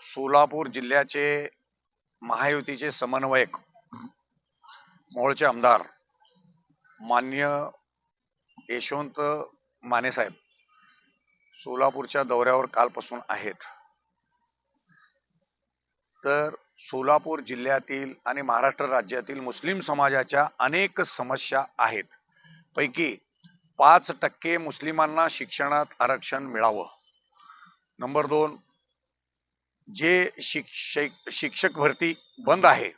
सोलापूर जिल्ह्याचे महायुतीचे समन्वयक मोळचे आमदार मान्य यशवंत मानेसाहेब सोलापूरच्या दौऱ्यावर कालपासून आहेत. तर सोलापूर जिल्ह्यातील आणि महाराष्ट्र राज्यातील मुस्लिम समाजाच्या अनेक समस्या आहेत. पैकी पाच टक्के मुस्लिमांना शिक्षणात आरक्षण मिळावं. नंबर दोन जे शिक्षक शिक्षक भरती बंद आहे.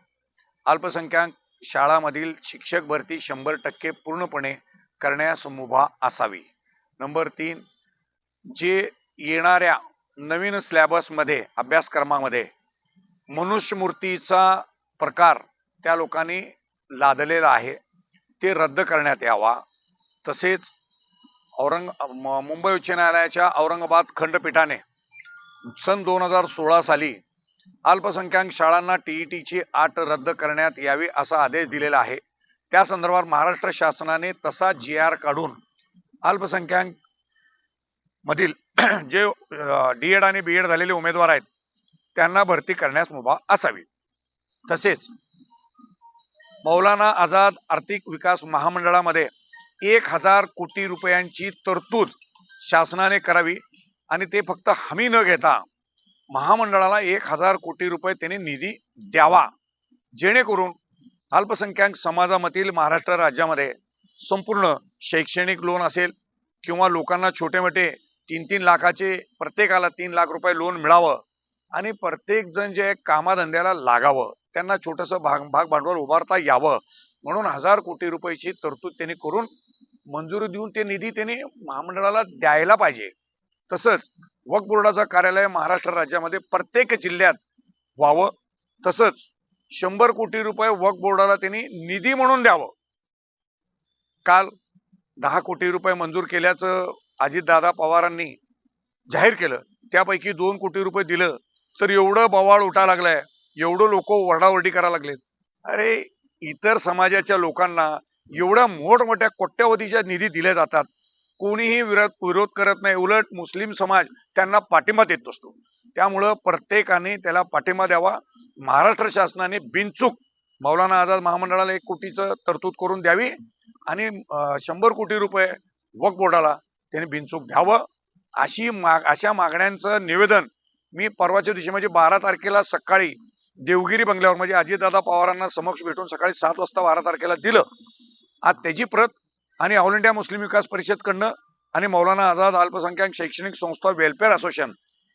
अल्पसंख्याक शाळामधील शिक्षक भरती शंभर टक्के पूर्णपणे करण्यास मुभा असावी. नंबर तीन जे येणाऱ्या नवीन स्लॅबसमध्ये अभ्यासक्रमामध्ये मनुष्यमूर्तीचा प्रकार त्या लोकांनी लादलेला आहे ते रद्द करण्यात यावा. तसेच औरंग म- मुंबई उच्च न्यायालयाच्या औरंगाबाद खंडपीठाने सन दोन हजार सोळा साली अल्पसंख्याक शाळांना टीईटीची आट रद्द करण्यात यावी असा आदेश दिलेला आहे. त्या संदर्भात महाराष्ट्र शासनाने तसा जी आर काढून अल्पसंख्याक मधील जे डी एड आणि बी एड झालेले उमेदवार आहेत त्यांना भरती करण्यास मुभा असावी. तसेच मौलाना आझाद आर्थिक विकास महामंडळामध्ये एक हजार कोटी रुपयांची तरतूद शासनाने करावी आणि ते फक्त हमी न घेता महामंडळाला एक हजार कोटी रुपये त्यांनी निधी द्यावा. जेणेकरून अल्पसंख्याक समाजामधील महाराष्ट्र राज्यामध्ये संपूर्ण शैक्षणिक लोन असेल किंवा लोकांना छोटे मोठे तीन तीन लाखाचे प्रत्येकाला तीन लाख रुपये लोन मिळावं आणि प्रत्येक जण जे कामाधंद्याला लागावं त्यांना छोटंसं भाग भाग भांडवल उभारता यावं म्हणून हजार कोटी रुपयाची तरतूद त्यांनी करून मंजुरी देऊन ते निधी त्यांनी महामंडळाला द्यायला पाहिजे. तसंच वक्फ बोर्डाचं कार्यालय महाराष्ट्र राज्यामध्ये प्रत्येक जिल्ह्यात व्हावं. तसंच शंभर कोटी रुपये वक्फ बोर्डाला त्यांनी निधी म्हणून द्यावं. काल दहा कोटी रुपये मंजूर केल्याचं अजितदादा पवारांनी जाहीर केलं. त्यापैकी दोन कोटी रुपये दिलं. तर एवढं बवाळ उठा लागलाय. एवढं लोक वरडावरडी करायला लागलेत. अरे इतर समाजाच्या लोकांना एवढ्या मोठमोठ्या कोट्यवधीच्या निधी दिल्या जातात. कोणीही विरोध विरोध करत नाही. उलट मुस्लिम समाज त्यांना पाठिंबा देत असतो. त्यामुळं प्रत्येकाने त्याला पाठिंबा द्यावा. महाराष्ट्र शासनाने बिनचूक मौलाना आझाद महामंडळाला एक कोटीचं तरतूद करून द्यावी आणि शंभर कोटी रुपये वक बोर्डाला त्याने बिनचूक द्यावं. अशी माग अशा मागण्यांचं निवेदन मी परवाच्या दिवशी म्हणजे बारा तारखेला सकाळी देवगिरी बंगल्यावर म्हणजे अजितदादा पवारांना समक्ष भेटून सकाळी सात वाजता बारा तारखेला दिलं. आज त्याची प्रत आणि ऑल इंडिया मुस्लिम विकास परिषदकडनं आणि मौलाना आझाद अल्पसंख्याक शैक्षणिक संस्था वेलफेअर असोसिएशन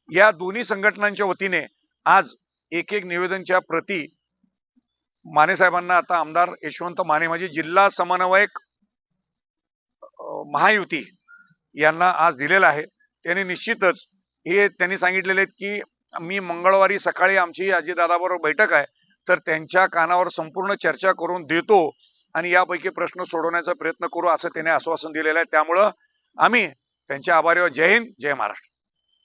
या दोन्ही संघटनांच्या वतीने आज एक एक निवेदनच्या प्रती माने साहेबांना आता आमदार यशवंत माने म्हणजे जिल्हा समन्वयक महायुती यांना आज दिलेला आहे. त्यांनी निश्चितच हे त्यांनी सांगितलेले आहेत की मी मंगळवारी सकाळी आमची अजितदादाबरोबर बैठक आहे तर त्यांच्या कानावर संपूर्ण चर्चा करून देतो. आणि यापैकी प्रश्न सोडवण्याचा प्रयत्न करू असं त्याने आश्वासन दिलेलं आहे. त्यामुळं आम्ही त्यांच्या आभारी जय हिंद जय महाराष्ट्र.